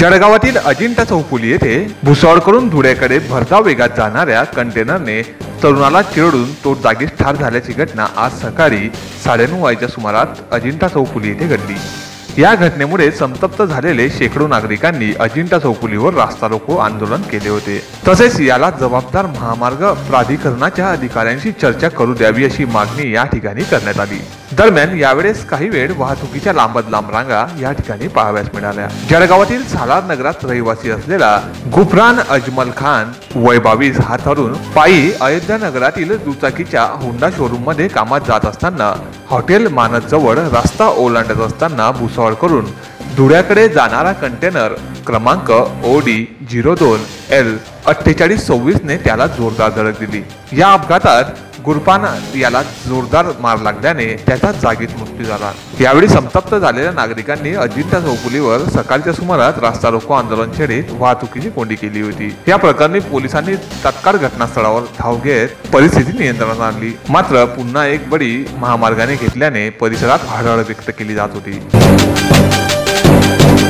जळगावातील अजिंठा चौफुली येथे भुसावळकडून धुळ्याकडे भरधाव वेगात जाणाऱ्या कंटेनरने तरुणाला चिरडून तो जागीच ठार झाल्याची घटना आज सकाळी साडेनऊ वाजेच्या सुमारात अजिंठा चौफुली येथे घडली. या घटनेमुळे संतप्त झालेले शेकडो नागरिकांनी अजिंठा चौफुलीवर रास्ता रोको आंदोलन केले होते. तसेच याला जबाबदार महामार्ग प्राधिकरणाच्या अधिकाऱ्यांशी चर्चा करू द्यावी अशी मागणी या ठिकाणी करण्यात आली. दरम्यान यावेळेस काही वेळ वाहतुकीच्या लांबत लांब रांगा या ठिकाणी पाहाव्यास मिळाल्या. जळगावातील सालार नगरात रहिवासी असलेला गुफरान अजमल खान वय बावीस हा तरुण पायी अयोध्या नगरातील दुचाकीच्या हुंडा शोरूममध्ये कामात जात असताना हॉटेल मानस जवळ रस्ता ओलांडत असताना भुसावळ करून धुळ्याकडे जाणारा कंटेनर क्रमांक ओ डी झिरो दोन एल अठ्ठेचाळीस सव्वीसने त्याला जोरदार धडक दिली. या अपघातात गुरपान याला जोरदार मार लागल्याने त्याचा जागीच मृत्यू झाला. यावेळी संतप्त झालेल्या नागरिकांनी अजिंठा चौफुलीवर सकाळच्या सुमारास रास्ता रोको आंदोलन छेडीत वाहतुकीची कोंडी केली होती. या प्रकरणी पोलिसांनी तत्काळ घटनास्थळावर धाव घेत परिस्थिती नियंत्रणात आणली. मात्र पुन्हा एक बळी महामार्गाने घेतल्याने परिसरात हळहळ व्यक्त केली जात होती. Thank